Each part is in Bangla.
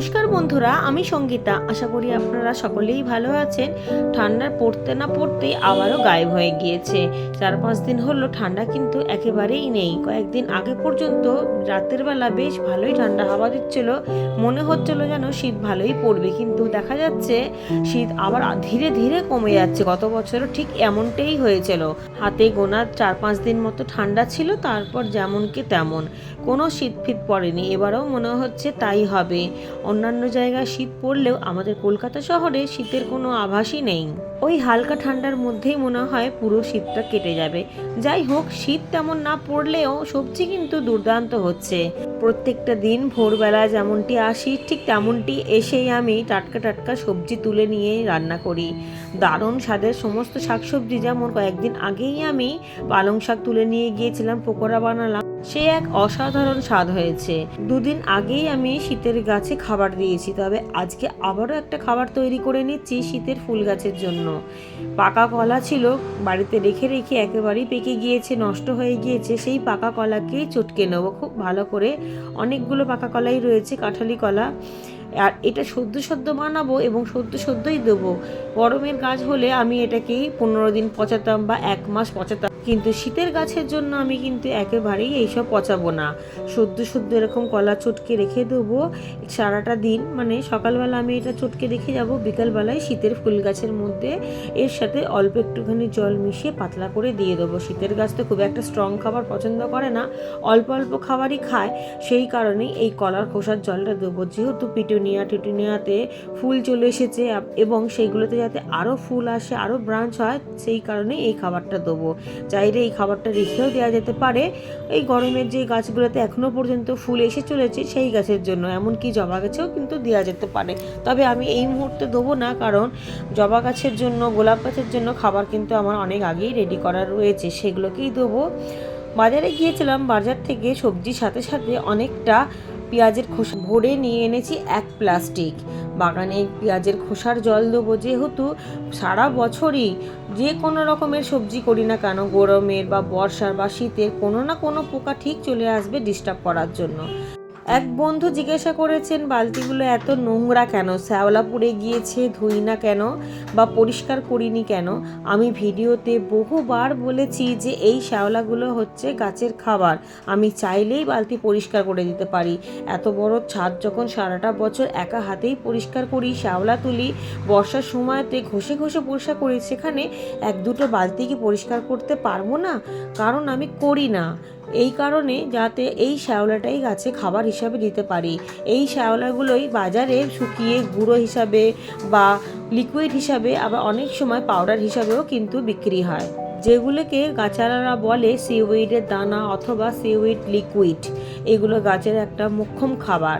নমস্কার বন্ধুরা, আমি সঙ্গীতা। আশা করি আপনারা সকলেই ভালো আছেন। ঠান্ডার পড়তে না পড়তেই আবারও গায়েব হয়ে গিয়েছে। চার পাঁচ দিন হলো ঠান্ডা কিন্তু একেবারেই নেই। কয়েকদিন আগে পর্যন্ত রাতের বেলা বেশ ভালোই ঠান্ডা হাওয়া দিচ্ছিল। মনে হচ্ছিল যেন শীত ভালোই পড়বে, কিন্তু দেখা যাচ্ছে শীত আবার ধীরে ধীরে কমে যাচ্ছে। গত বছরও ঠিক এমনটাই হয়েছিল। হাতে গোনা চার পাঁচ দিন মতো ঠান্ডা ছিল, তারপর যেমন কি তেমন। কোনো শীত ফিত পড়েনি। এবারেও মনে হচ্ছে তাই হবে। অন্যান্য জায়গায় শীত পড়লেও আমাদের কলকাতা শহরে শীতের কোনো আভাসই নেই। ওই হালকা ঠান্ডার মধ্যেই মনে হয় পুরো শীতটা কেটে যাবে। যাই হোক, শীত তেমন না পড়লেও সবজি কিন্তু দুর্দান্ত হচ্ছে। প্রত্যেকটা দিন ভোরবেলা যেমনটি আসি, ঠিক তেমনটি এসেই আমি টাটকা টাটকা সবজি তুলে নিয়ে রান্না করি। দারুণ স্বাদের সমস্ত শাকসবজি যেমন কয়েকদিন আগেই আমি পালং শাক তুলে নিয়ে গিয়েছিলাম, পকোড়া বানালাম, সে এক অসাধারণ স্বাদ হয়েছে। দুদিন আগেই আমি শীতের গাছে খাবার দিয়েছি, তবে আজকে আবারও একটা খাবার তৈরি করে নিচ্ছি শীতের ফুল গাছের জন্য। পাকা কলা ছিল, বাড়িতে রেখে রেখে একেবারেই পেকে গিয়েছে, নষ্ট হয়ে গিয়েছে, সেই পাকা কলাকে চটকে নেব। খুব ভালো করে অনেকগুলো পাকা কলাই রয়েছে, কাঁঠালি কলা। আর এটা সদ্য সদ্য বানাবো এবং সদ্য সদ্যই দেবো। গরমের গাছ হলে আমি এটাকেই পনেরো দিন পচাতাম বা এক মাস পচাতাম। কিন্তু শীতের গাছের জন্য আমি কিন্তু একেবারেই এইসব পচাবো না। সদ্য সদ্য এরকম কলা চটকে রেখে দেবো। সারাটা দিন মানে সকালবেলা আমি এটা চটকে রেখে যাব। বিকালবেলায় শীতের ফুল গাছের মধ্যে এর সাথে অল্প একটুখানি জল মিশিয়ে পাতলা করে দিয়ে দেবো। শীতের গাছ তো খুব একটা স্ট্রং খাবার পছন্দ করে না। অল্প অল্প খাবারই খায়। সেই কারণেই এই কলার খোসার জলটা দেবো। যেহেতু পিটুনিয়া টিটুনিয়াতে ফুল চলে এসেছে এবং সেইগুলোতে যাতে আরও ফুল আসে, আরও ব্রাঞ্চ হয়, সেই কারণে এই খাবারটা দেবো। চাইলে এই খাবারটা রেখেও দেওয়া যেতে পারে। এই গরমের যে গাছগুলোতে এখনও পর্যন্ত ফুল এসে চলেছে, সেই গাছের জন্য। এমনকি জবা গাছেও কিন্তু দেওয়া যেতে পারে। তবে আমি এই মুহূর্তে দেবো না, কারণ জবা গাছের জন্য, গোলাপ গাছের জন্য খাবার কিন্তু আমার অনেক আগেই রেডি করা রয়েছে। সেগুলোকেই দেবো। বাজারে গিয়েছিলাম, বাজার থেকে সবজির সাথে সাথে অনেকটা পেঁয়াজের খোসা ভরে নিয়ে এনেছি এক প্লাস্টিক। বাগানে পেঁয়াজের খোসার জল দেবো যেহেতু সারা বছরই যে কোনো রকমের সবজি করি না কেন, গরমের বা বর্ষার বা শীতের কোনো না কোনো পোকা ঠিক চলে আসবে ডিস্টার্ব করার জন্য। এক বন্ধু জিজ্ঞাসা করেছেন, বালতিগুলো এত নোংরা কেন? শ্যাওলা পড়ে গিয়েছে, ধুই না কেন? বা পরিষ্কার করিনি কেন? আমি ভিডিওতে বহুবার বলেছি যে, এই শ্যাওলাগুলো হচ্ছে গাছের খাবার। আমি চাইলেই বালতি পরিষ্কার করে দিতে পারি। এত বড় ছাদ যখন সারাটা বছর একা হাতেই পরিষ্কার করি, শ্যাওলা তুলি, বর্ষার সময়তে ঘষে ঘষে পরিষ্কার করি, সেখানে এক দুটো বালতি কি পরিষ্কার করতে পারব না? কারণ আমি করি না। এই কারণে যাতে এই শ্যাওলাটাই গাছে খাবার হিসাবে দিতে পারি। এই শ্যাওলাগুলোই বাজারে শুকিয়ে গুঁড়ো হিসাবে বা লিকুইড হিসাবে আবার অনেক সময় পাউডার হিসাবেও কিন্তু বিক্রি হয়। যেগুলোকে গাছালারা বলে সিউইডের দানা অথবা সিউইড লিকুইড এগুলো গাছের একটা মুখ্যম খাবার।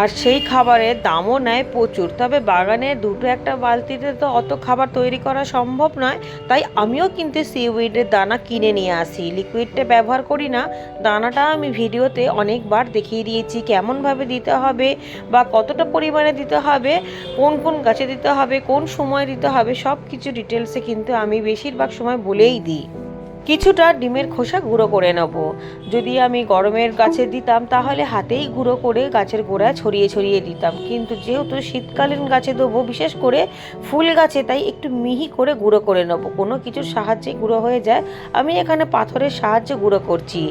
আর সেই খাবারের দামও নেয় প্রচুর। তবে বাগানের দুটো একটা বালতিতে তো অত খাবার তৈরি করা সম্ভব নয়, তাই আমিও কিন্তু সিউইডের দানা কিনে নিয়ে আসি। লিকুইডটা ব্যবহার করি না, দানাটা আমি ভিডিওতে অনেকবার দেখিয়ে দিয়েছি কেমনভাবে দিতে হবে বা কতটা পরিমাণে দিতে হবে, কোন কোন গাছে দিতে হবে, কোন সময় দিতে হবে সব কিছু ডিটেলসে কিন্তু আমি বেশিরভাগ সময় বলেই দিই। কিছুটা ডিমের খোসা গুঁড়ো করে নেব। যদি আমি গরমের গাছে দিতাম, তাহলে হাতেই গুঁড়ো করে গাছের গোড়ায় ছড়িয়ে ছড়িয়ে দিতাম। কিন্তু যেহেতু শীতকালীন গাছে দেবো, বিশেষ করে ফুল গাছে, তাই একটু মিহি করে গুঁড়ো করে নেব। কোনো কিছুর সাহায্যে গুঁড়ো হয়ে যায়। আমি এখানে পাথরের সাহায্যে গুঁড়ো করছি।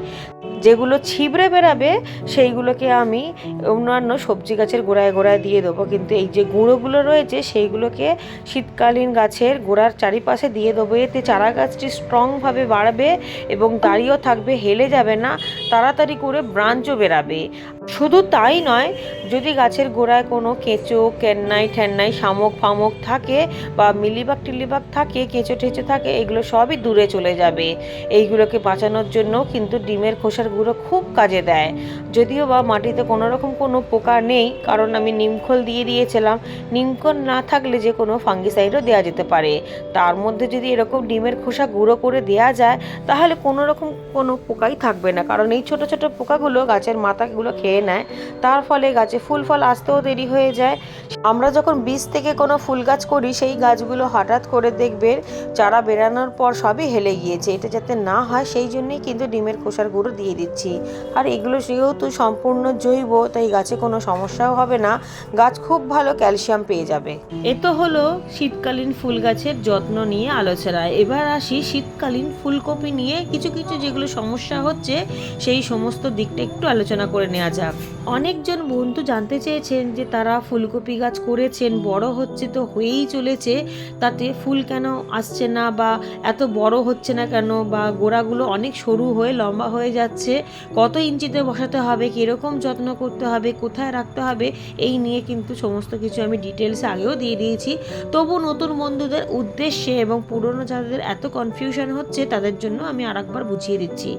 যেগুলো ছিবড়ে বেরাবে সেইগুলোকে আমি অন্যান্য সবজি গাছের গোড়ায় গোড়ায় দিয়ে দেবো। কিন্তু এই যে গুঁড়োগুলো রয়েছে, সেইগুলোকে শীতকালীন গাছের গোড়ার চারিপাশে দিয়ে দেবো। এতে চারা গাছটি স্ট্রংভাবে বাড়বে এবং দাঁড়িয়েও থাকবে, হেলে যাবে না, তাড়াতাড়ি করে ব্রাঞ্চও বেরাবে শুধু তাই নয়, যদি গাছের গোড়ায় কোনো কেঁচো, কেন্নাই ঠেন্নাই, শামুক ফামুক থাকে বা মিলিবাগ টিলিবাগ থাকে, কেঁচো ঠেঁচো থাকে, এগুলো সবই দূরে চলে যাবে। এইগুলোকে বাঁচানোর জন্য কিন্তু ডিমের খোসার গুঁড়ো খুব কাজে দেয়। যদিও বা মাটিতে কোনো রকম কোনো পোকা নেই, কারণ আমি নিমখোল দিয়ে দিয়েছিলাম নিমখোল না থাকলে যে কোনো ফাঙ্গিসাইডও দেওয়া যেতে পারে। তার মধ্যে যদি এরকম ডিমের খোসা গুঁড়ো করে দেওয়া যায়, তাহলে কোনো রকম কোনো পোকাই থাকবে না, কারণ এই ছোট ছোট পোকাগুলো গাছের মাথাগুলো খেয়ে নেয়। তার ফলে গাছে ফুল ফল আসতেও দেরি হয়ে যায়। আমরা যখন বীজ থেকে কোনো ফুল গাছ করি, সেই গাছগুলো হঠাৎ করে দেখবেন চারা বেরানোর পর সবই হেলে গিয়েছে। এটা যাতে না হয়, সেই জন্যই কিন্তু ডিমের খোসার গুঁড়ো দিয়ে দিচ্ছি। আর এগুলো যেহেতু সম্পূর্ণ জৈব, তাই গাছে কোনো সমস্যাও হবে না। গাছ খুব ভালো ক্যালসিয়াম পেয়ে যাবে। এ তো হলো শীতকালীন ফুল গাছের যত্ন নিয়ে আলোচনা এবার আসি শীতকালীন ফুলকপি নিয়ে। কিছু কিছু যেগুলো সমস্যা হচ্ছে, সেই সমস্ত দিকটা একটু আলোচনা করে নেওয়া যাক। অনেকজন বন্ধু জানতে চেয়েছেন যে তারা ফুলকপি গাছ করেছেন, বড় হচ্ছে তো হয়েই চলেছে, তাতে ফুল কেন আসছে না বা এত বড় হচ্ছে না কেন বা গোড়াগুলো অনেক সরু হয়ে লম্বা হয়ে যাচ্ছে, কত ইঞ্চিতে বসাতে হবে, কীরকম যত্ন করতে হবে, কোথায় রাখতে হবে, এই নিয়ে কিন্তু সমস্ত কিছু আমি ডিটেলসে আগেও দিয়ে দিয়েছি। তবু নতুন বন্ধুদের উদ্দেশ্যে এবং পুরনো যাদের এত কনফিউশন হচ্ছে, তাদের জন্য আমি আরেকবার বুঝিয়ে দিচ্ছি।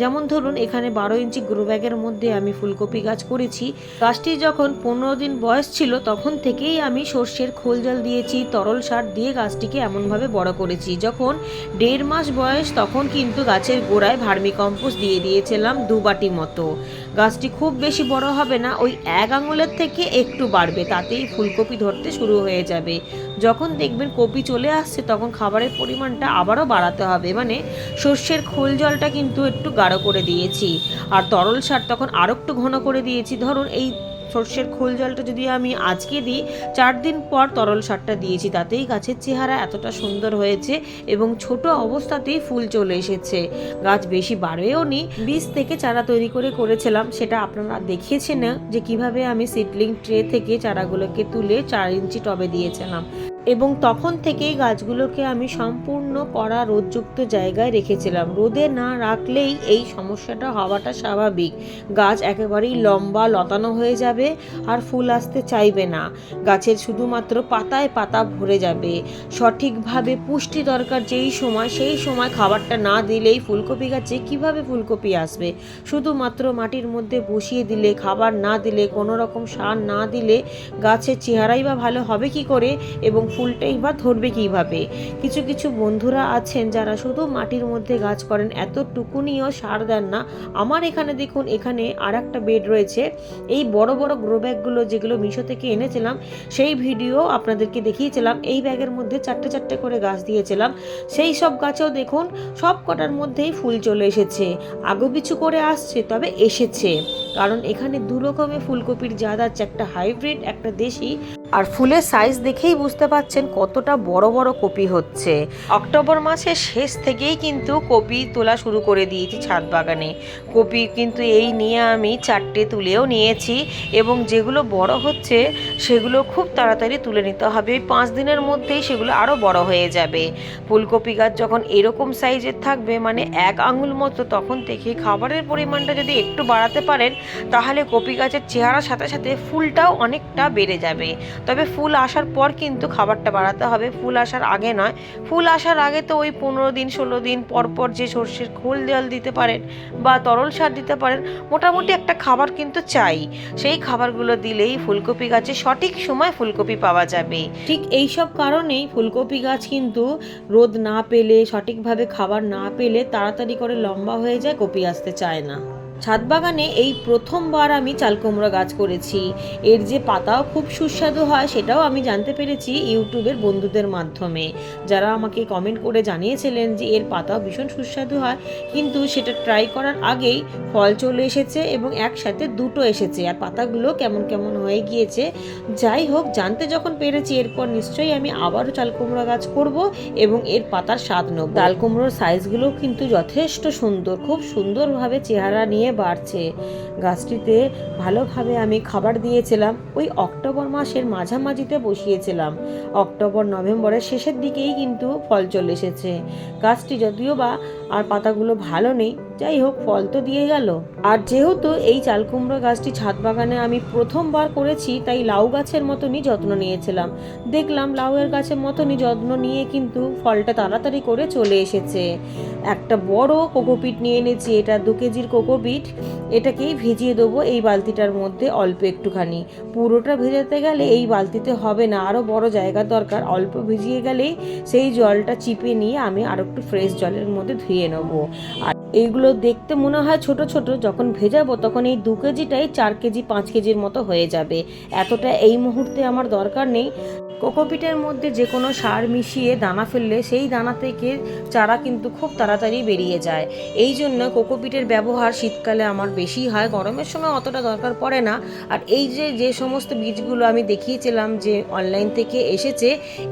যেমন ধরুন, এখানে বারো ইঞ্চি গ্রো ব্যাগের মধ্যে আমি ফুলকপি গাছ করেছি। গাছটি যখন পনেরো দিন বয়স ছিল, তখন থেকেই আমি সর্ষের খোল জল দিয়েছি, তরল সার দিয়ে গাছটিকে এমনভাবে বড় করেছি। যখন দেড় মাস বয়স, তখন কিন্তু গাছের গোড়ায় ভার্মিকম্পোস্ট দিয়ে দিয়েছিলাম দুবাটি মতো। গাছটি খুব বেশি বড় হবে না, ওই এক আঙুলের থেকে একটু বাড়বে, তাতেই ফুলকপি ধরতে শুরু হয়ে যাবে। যখন দেখবেন কপি চলে আসছে, তখন খাবারের পরিমাণটা আবারও বাড়াতে হবে। মানে শস্যের খোল জলটা কিন্তু একটু গাঢ় করে দিয়েছি। আর তরল সার তখন আরও একটু ঘন করে দিয়েছি। ধরুন এই সর্ষের খোল জলটা যদি আমি আজকে দিই, চার দিন পর তরল সারটা দিয়েছি, তাতেই গাছের চেহারা এতটা সুন্দর হয়েছে এবং ছোট অবস্থাতেই ফুল চলে এসেছে। গাছ বেশি বাড়েও নি, বীজ থেকে চারা তৈরি করে করেছিলাম, সেটা আপনারা দেখিয়েছেন যে কীভাবে আমি সিডলিং ট্রে থেকে চারাগুলোকে তুলে চার ইঞ্চি টবে দিয়েছিলাম। এবং তখন থেকেই গাছগুলোকে আমি সম্পূর্ণ কড়া রোদযুক্ত জায়গায় রেখেছিলাম। রোদে না রাখলেই এই সমস্যাটা হওয়াটা স্বাভাবিক। গাছ একেবারেই লম্বা, লতানো হয়ে যাবে আর ফুল আসতে চাইবে না। গাছের শুধুমাত্র পাতায় পাতা ভরে যাবে। সঠিকভাবে পুষ্টি দরকার যেই সময়, সেই সময় খাবারটা না দিলেই ফুলকপি গাছে কীভাবে ফুলকপি আসবে? শুধুমাত্র মাটির মধ্যে বসিয়ে দিলে, খাবার না দিলে, কোনো রকম সার না দিলে গাছের চেহারাই বা ভালো হবে কি করে? এবং ফুলটাই বা ধরবে কীভাবে? কিছু কিছু বন্ধুরা আছেন যারা শুধু মাটির মধ্যে গাছ করেন এতটুকুনিও সার দেন না। আমার এখানে দেখুন, এখানে আর একটা বেড রয়েছে। এই বড় বড় গ্রো ব্যাগগুলো যেগুলো মিশো থেকে এনেছিলাম, সেই ভিডিও আপনাদেরকে দেখিয়েছিলাম। এই ব্যাগের মধ্যে চারটে চারটে করে গাছ দিয়েছিলাম। সেই সব গাছেও দেখুন, সব কটার মধ্যেই ফুল চলে এসেছে। আগু পিছু করে আসছে, তবে এসেছে। কারণ এখানে দু রকমের ফুলকপির জাত আছে, একটা হাইব্রিড একটা দেশি। আর ফুলের সাইজ দেখেই বুঝতে পাচ্ছেন কতটা বড় বড় কপি হচ্ছে। অক্টোবর মাসের শেষ থেকেই কিন্তু কপি তোলা শুরু করে দিয়েছি ছাদ বাগানে। কপি কিন্তু এই নিয়ে আমি চারটে তুলেও নিয়েছি এবং যেগুলো বড় হচ্ছে সেগুলো খুব তাড়াতাড়ি তুলে নিতে হবে। ওই পাঁচ দিনের মধ্যেই সেগুলো আরও বড় হয়ে যাবে। ফুলকপি গাছ যখন এরকম সাইজের থাকবে মানে এক আঙুল মতো, তখন থেকে খাবারের পরিমাণটা যদি একটু বাড়াতে পারেন, তাহলে কপি গাছের চেহারার সাথে সাথে ফুলটাও অনেকটা বেড়ে যাবে। তবে ফুল আসার পর কিন্তু খাবারটা বাড়াতে হবে। ফুল আসার আগে নয়। ফুল আসার আগে তো ওই পনেরো দিন, ষোলো দিন পর পর যে সর্ষের খোল জল দিতে পারেন বা তরল সার দিতে পারেন, মোটামুটি একটা খাবার কিন্তু চাই। সেই খাবারগুলো দিলেই ফুলকপি গাছে সঠিক সময় ফুলকপি পাওয়া যাবে। ঠিক এই সব কারণেই ফুলকপি গাছ কিন্তু রোদ না পেলে, সঠিকভাবে খাবার না পেলে তাড়াতাড়ি করে লম্বা হয়ে যায়, কপি আসতে চায় না। ছাদ বাগানে এই প্রথমবার আমি চালকুমড়া গাছ করেছি। এর যে পাতাও খুব সুস্বাদু হয়, সেটাও আমি জানতে পেরেছি ইউটিউবের বন্ধুদের মাধ্যমে। যারা আমাকে কমেন্ট করে জানিয়েছিলেন যে এর পাতাও ভীষণ সুস্বাদু হয়, কিন্তু সেটা ট্রাই করার আগেই ফল চলে এসেছে এবং একসাথে দুটো এসেছে। আর পাতাগুলো কেমন কেমন হয়ে গিয়েছে, যাই হোক, জানতে যখন পেরেছি, এরপর নিশ্চয়ই আমি আবারও চালকুমড়া গাছ করব এবং এর পাতার স্বাদ নেব। চালকুমড়োর সাইজগুলো কিন্তু যথেষ্ট সুন্দর, খুব সুন্দরভাবে চেহারা নিয়ে বাড়ছে। গাছটিতে ভালোভাবে আমি খাবার দিয়েছিলাম। ওই অক্টোবর মাসের মাঝামাঝিতে বসিয়েছিলাম। অক্টোবর, নভেম্বরের শেষের দিকেই কিন্তু ফল চলে এসেছে। গাছটি যদিও বা আর পাতাগুলো ভালো নেই যাই হোক, ফল তো দিয়ে গেল। আর যেহেতু এই চালকুমড়ো গাছটি ছাদ বাগানে আমি প্রথমবার করেছি, তাই লাউ গাছের মতনই যত্ন নিয়েছিলাম। দেখলাম লাউয়ের গাছের মতনই যত্ন নিয়ে কিন্তু ফলটা তাড়াতাড়ি করে চলে এসেছে। একটা বড় কোকোপিট নিয়ে এনেছি, এটা দু কেজির কোকোপিট। এটাকেই ভিজিয়ে দেবো এই বালতিটার মধ্যে অল্প একটুখানি। পুরোটা ভেজাতে গেলে এই বালতিতে হবে না আরও বড় জায়গার দরকার। অল্প ভিজিয়ে গেলেই সেই জলটা চিপে নিয়ে আমি আরও একটু ফ্রেশ জলের মধ্যে ধুয়ে নেব। আর এইগুলো দেখতে মনে হয় ছোট ছোট, যখন ভেজাবো তখন এই দু কেজিটাই চার কেজি, পাঁচ কেজির মতো হয়ে যাবে। এতটা এই মুহূর্তে আমার দরকার নেই। কোকোপিটের মধ্যে যে কোনো সার মিশিয়ে দানা ফেললে সেই দানা থেকে চারা কিন্তু খুব তাড়াতাড়ি বেরিয়ে যায়। এই জন্য কোকোপিটের ব্যবহার শীতকালে আমার বেশি হয়, গরমের সময় অতটা দরকার পড়ে না। আর এই যে যে সমস্ত বীজগুলো আমি দেখিয়েছিলাম যে অনলাইন থেকে এসেছে,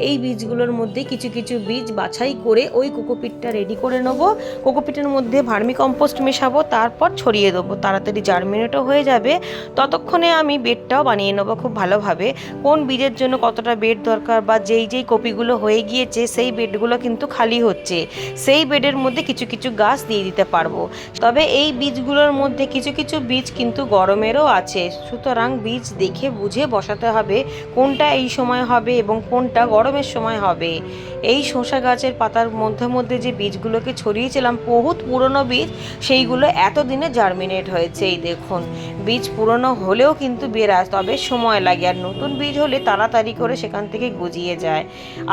এই বীজগুলোর মধ্যে কিছু কিছু বীজ বাছাই করে ওই কোকোপিটটা রেডি করে নেব। কোকোপিটের মধ্যে ভার্মি কম্পোস্ট মেশাবো, তারপর ছড়িয়ে দেবো। তাড়াতাড়ি জার্মিনেটও হয়ে যাবে। ততক্ষণে আমি বেডটাও বানিয়ে নেব খুব ভালোভাবে। কোন বীজের জন্য কতটা বেড দরকার বা যেই যেই কপিগুলো হয়ে গিয়েছে, সেই বেডগুলো কিন্তু খালি হচ্ছে। সেই বেডের মধ্যে কিছু কিছু গাছ দিয়ে দিতে পারব। তবে এই বীজগুলোর মধ্যে কিছু কিছু বীজ কিন্তু গরমেরও আছে। সুতরাং বীজ দেখে বুঝে বসাতে হবে কোনটা এই সময় হবে এবং কোনটা গরমের সময় হবে। এই শসা গাছের পাতার মধ্যে মধ্যে যে বীজগুলোকে ছড়িয়েছিলাম, বহুত পুরনো বীজ, সেইগুলো এতদিনে জার্মিনেট হয়েছে। এই দেখুন, বীজ পুরনো হলেও কিন্তু বেরায় তবে সময় লাগে। আর নতুন বীজ হলে তাড়াতাড়ি করে সেখান থেকে গজিয়ে যায়।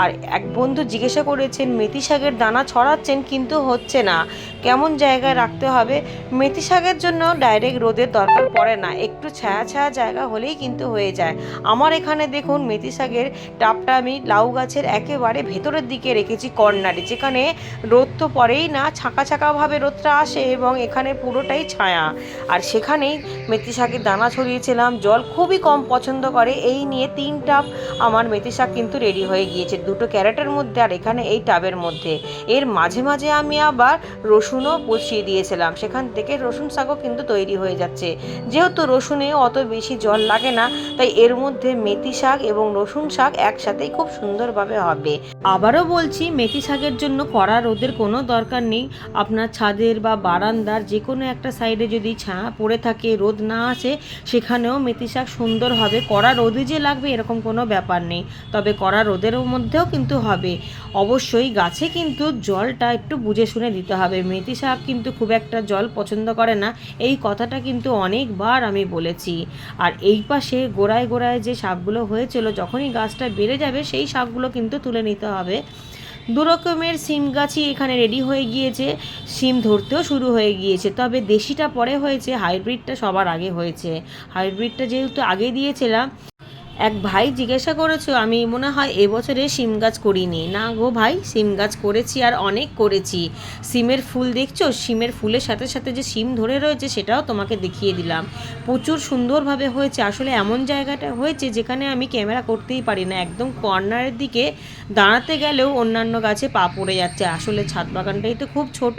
আর এক বন্ধু জিজ্ঞাসা করেছেন, মেথি শাকের দানা ছড়াচ্ছেন কিন্তু হচ্ছে না। কেমন জায়গায় রাখতে হবে? মেথি শাকের জন্য ডাইরেক্ট রোদের দরকার পড়ে না। একটু ছায়া ছায়া জায়গা হলেই কিন্তু হয়ে যায়। আমার এখানে দেখুন, মেথি শাকের টাবটা আমি লাউ গাছের একেবারে ভেতরের দিকে রেখেছি, কর্নারে। যেখানে রোদ তো পড়েই না ছাকা ছাকাভাবে রোদটা আসে এবং এখানে পুরোটাই ছায়া। আর সেখানেই মেথি শাকের দানা ছড়িয়েছিলাম জল খুবই কম পছন্দ করে। এই নিয়ে তিন টাব আমার মেথি শাক কিন্তু রেডি হয়ে গিয়েছে। দুটো ক্যারেটের মধ্যে আর এখানে এই টাবের মধ্যে। এর মাঝে মাঝে আমি আবার রসুনও বসিয়ে দিয়েছিলাম। সেখান থেকে রসুন শাকও কিন্তু তৈরি হয়ে যাচ্ছে। যেহেতু রসুনে অত বেশি জল লাগে না, তাই এর মধ্যে মেথি শাক এবং রসুন শাক একসাথেই খুব সুন্দরভাবে হবে। আবারও বলছি মেথি শাকের জন্য কড়া রোদের কোনো দরকার নেই। আপনার ছাদের বা বারান্দার যে কোনো একটা সাইডে যদি ছায়া পড়ে থাকে, রোদ না আসে, সেখানেও মেথি শাক সুন্দর হবে। কড়া রোদে যে লাগবে এরকম কোনো ব্যাপার নেই। তবে কড়া রোদের মধ্যেও কিন্তু হবে। অবশ্যই গাছে কিন্তু জলটা একটু বুঝে শুনে দিতে হবে। মেথি শাক কিন্তু খুব একটা জল পছন্দ করে না। এই কথাটা কিন্তু অনেকবার আমি বলেছি। আর এই পাশে গোড়ায় গোড়ায় যে শাকগুলো হয়েছিল, যখনই গাছটা বেড়ে যাবে, সেই শাকগুলো কিন্তু তুলে নিতে হবে। দু রকমের সিম গাছই এখানে রেডি হয়ে গিয়েছে। সিম ধরতেও শুরু হয়ে গিয়েছে। তবে দেশিটা পরে হয়েছে হাইব্রিডটা সবার আগে হয়েছে। হাইব্রিডটা যেহেতু আগে দিয়েছিলাম এক ভাই জিজ্ঞাসা করেছ, আমি মনে হয় এবছরে সিম গাছ করিনি। না গো ভাই সিম গাছ করেছি আর অনেক করেছি। সিমের ফুল দেখছ? সিমের ফুলের সাথে সাথে যে সিম ধরে রয়েছে, সেটাও তোমাকে দেখিয়ে দিলাম। প্রচুর সুন্দরভাবে হয়েছে। আসলে এমন জায়গাটা হয়েছে যেখানে আমি ক্যামেরা করতেই পারি না। একদম কর্নারের দিকে দাঁড়াতে গেলেও অন্যান্য গাছে পা পড়ে যাচ্ছে। আসলে ছাদ বাগানটাই তো খুব ছোট।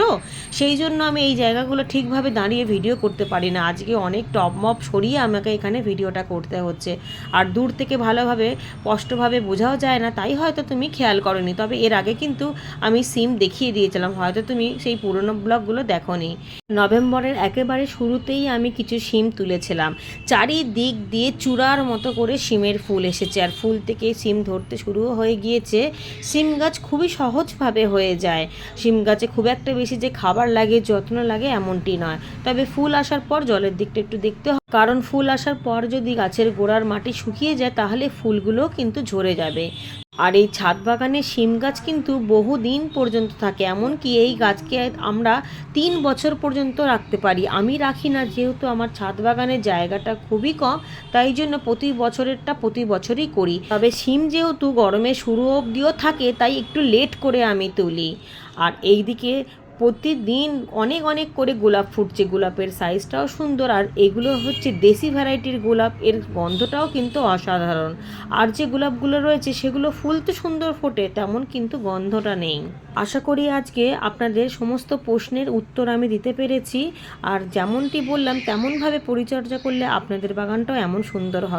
সেই জন্য আমি এই জায়গাগুলো ঠিকভাবে দাঁড়িয়ে ভিডিও করতে পারি না। আজকে অনেক টপ মপ সরিয়ে আমাকে এখানে ভিডিওটা করতে হচ্ছে। আর দূর থেকে ভালোভাবে, স্পষ্টভাবে বোঝাও যায় না, তাই হয়তো তুমি খেয়াল করনি। তবে এর আগে কিন্তু আমি সিম দেখিয়ে দিয়েছিলাম, হয়তো তুমি সেই পুরনো ব্লগগুলো দেখোনি। নভেম্বরের একেবারে শুরুতেই আমি কিছু সিম তুলেছিলাম। চারিদিক দিয়ে চূড়ার মতো করে সিমের ফুল এসেছে, আর ফুল থেকে সিম ধরতে শুরু হয়ে গিয়েছে। সিম গাছ খুবই সহজভাবে হয়ে যায়। সিম গাছে খুব একটা বেশি যে খাবার লাগে, যত্ন লাগে এমনটি নয়। তবে ফুল আসার পর জলের দিকটা একটু দেখতে কারণ ফুল আসার পর যদি গাছের গোড়ার মাটি শুকিয়ে যায়, তাহলে ফুলগুলোও কিন্তু ঝরে যাবে। আর এই ছাদ বাগানে শিম গাছ কিন্তু বহুদিন পর্যন্ত থাকে, এমনকি এই গাছকে আমরা তিন বছর পর্যন্ত রাখতে পারি। আমি রাখি না, যেহেতু আমার ছাদ বাগানের জায়গাটা খুবই কম, তাই জন্য প্রতি বছরেরটা প্রতি বছরই করি। তবে শিম যেহেতু গরমে শুরু অবধিও থাকে, তাই একটু লেট করে আমি তুলি। আর এইদিকে প্রতিদিন অনেক অনেক করে গোলাপ ফুটছে। গোলাপের সাইজটাও সুন্দর আর এগুলো হচ্ছে দেশি ভ্যারাইটির গোলাপ। এর গন্ধটাও কিন্তু অসাধারণ। আর যে গোলাপগুলো রয়েছে, সেগুলো ফুল তো সুন্দর ফোটে, তেমন কিন্তু গন্ধটা নেই। আশা করি আজকে আপনাদের সমস্ত প্রশ্নের উত্তর আমি দিতে পেরেছি। আর যেমনটি বললাম, তেমনভাবে পরিচর্যা করলে আপনাদের বাগানটাও এমন সুন্দর হবে।